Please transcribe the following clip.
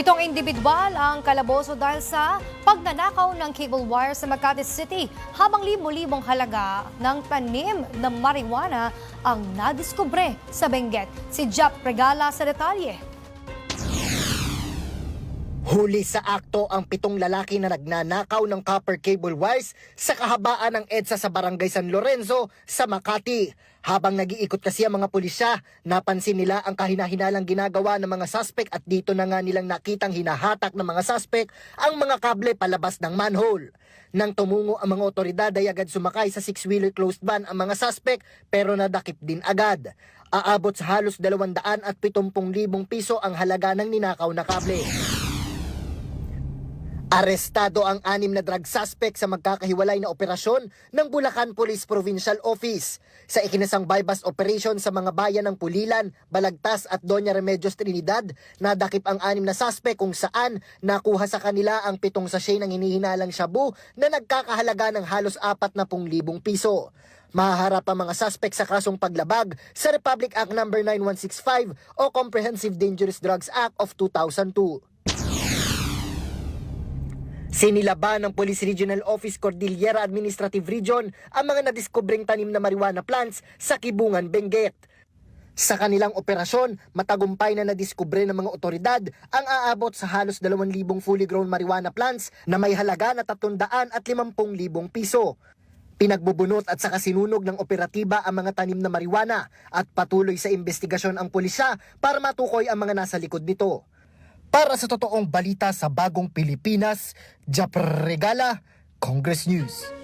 Pitong individual ang kalaboso dahil sa pagnanakaw ng cable wire sa Makati City habang libo-libong halaga ng tanim na marijuana ang nadiskubre sa Benguet. Si Jap Regala sa detalye. Huli sa akto ang pitong lalaki na nagnanakaw ng copper cable wires sa kahabaan ng EDSA sa Barangay San Lorenzo sa Makati. Habang nag-iikot kasi ang mga pulisya, napansin nila ang kahinahinalang ginagawa ng mga suspect at dito na nga nilang nakitang hinahatak ng mga suspect ang mga kable palabas ng manhole. Nang tumungo ang mga otoridad ay agad sumakay sa six-wheeler closed van ang mga suspect pero nadakip din agad. Aabot sa halos 270,000 piso ang halaga ng ninakaw na kable. Arestado ang anim na drug suspect sa magkakahiwalay na operasyon ng Bulacan Police Provincial Office sa ikinasang bypass operation sa mga bayan ng Pulilan, Balagtas at Doña Remedios Trinidad. Nadakip ang anim na suspect kung saan nakuha sa kanila ang pitong sachet ng hinihinalang shabu na nagkakahalaga ng halos 40,000 piso. Mahaharap ang mga suspect sa kasong paglabag sa Republic Act No. 9165 o Comprehensive Dangerous Drugs Act of 2002. Sinilaban ng Police Regional Office Cordillera Administrative Region ang mga nadiskubring tanim na marijuana plants sa Kibungan, Benguet. Sa kanilang operasyon, matagumpay na nadiskubre ng mga otoridad ang aabot sa halos 2,000 fully grown marijuana plants na may halaga na 350,000 piso. Pinagbubunot at saka sinunog ng operatiba ang mga tanim na marijuana at patuloy sa investigasyon ang pulisya para matukoy ang mga nasa likod nito. Para sa totoong balita sa bagong Pilipinas, Japr Regala, Congress News.